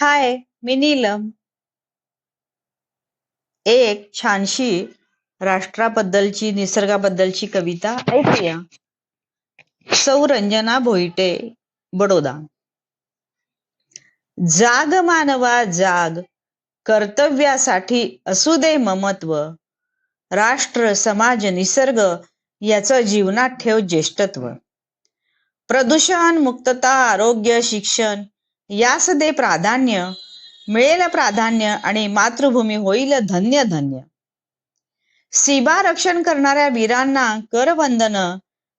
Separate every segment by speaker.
Speaker 1: हाय मी नीलम. एक छानशी राष्ट्राबद्दलची निसर्गाबद्दलची कविता ऐकूया. सौ रंजना भोईटे बडोदा. जाग मानवा जाग. कर्तव्यासाठी असू दे ममत्व. राष्ट्र समाज निसर्ग याचं जीवनात ठेव ज्येष्ठत्व. प्रदूषण मुक्तता आरोग्य शिक्षण यास दे प्राधान्य मिळेल प्राधान्य आणि मातृभूमी होईल धन्य धन्य. सीमा रक्षण करणाऱ्या वीरांना कर वंदन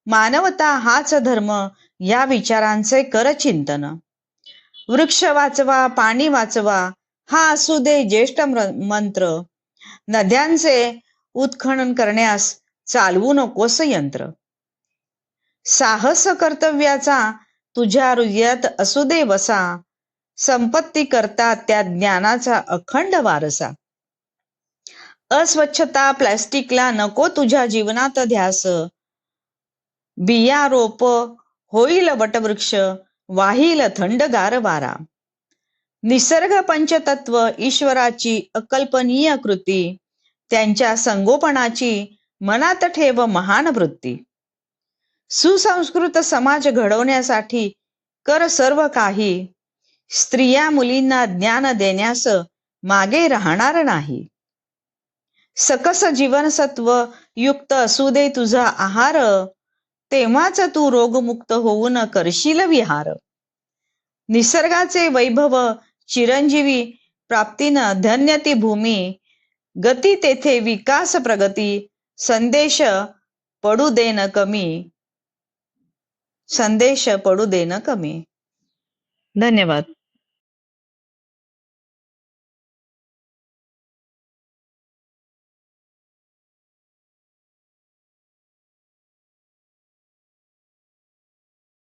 Speaker 1: मानवता हाच धर्म या विचारांचे कर चिंतन वृक्ष वाचवा पाणी वाचवा हा असू दे ज्येष्ठ मंत्र. नद्यांचे उत्खनन करण्यास चालवू नकोस यंत्र. साहस कर्तव्याचा तुझ्या हृदयात असू दे वसा. संपत्ती करता त्या ज्ञानाचा अखंड वारसा. अस्वच्छता प्लॅस्टिकला नको तुझ्या जीवनात ध्यास. बिया रोप होईल वटवृक्ष वाहील थंडगार वारा. निसर्ग पंचतत्व ईश्वराची अकल्पनीय कृती. त्यांच्या संगोपनाची मनात ठेव महान वृत्ती. सुसंस्कृत समाज घडवण्यासाठी कर सर्व काही. स्त्रिया मुलींना ज्ञान देण्यास मागे राहणार नाही. सकस जीवनसत्व युक्त असू दे तुझा आहार तेव्हाच तू रोगमुक्त होऊन करशील विहार. निसर्गाचे वैभव चिरंजीवी प्राप्तीनं धन्य ती भूमी. गती तेथे विकास प्रगती संदेश पडू देन कमी. संदेश पडू देणं कमी. धन्यवाद.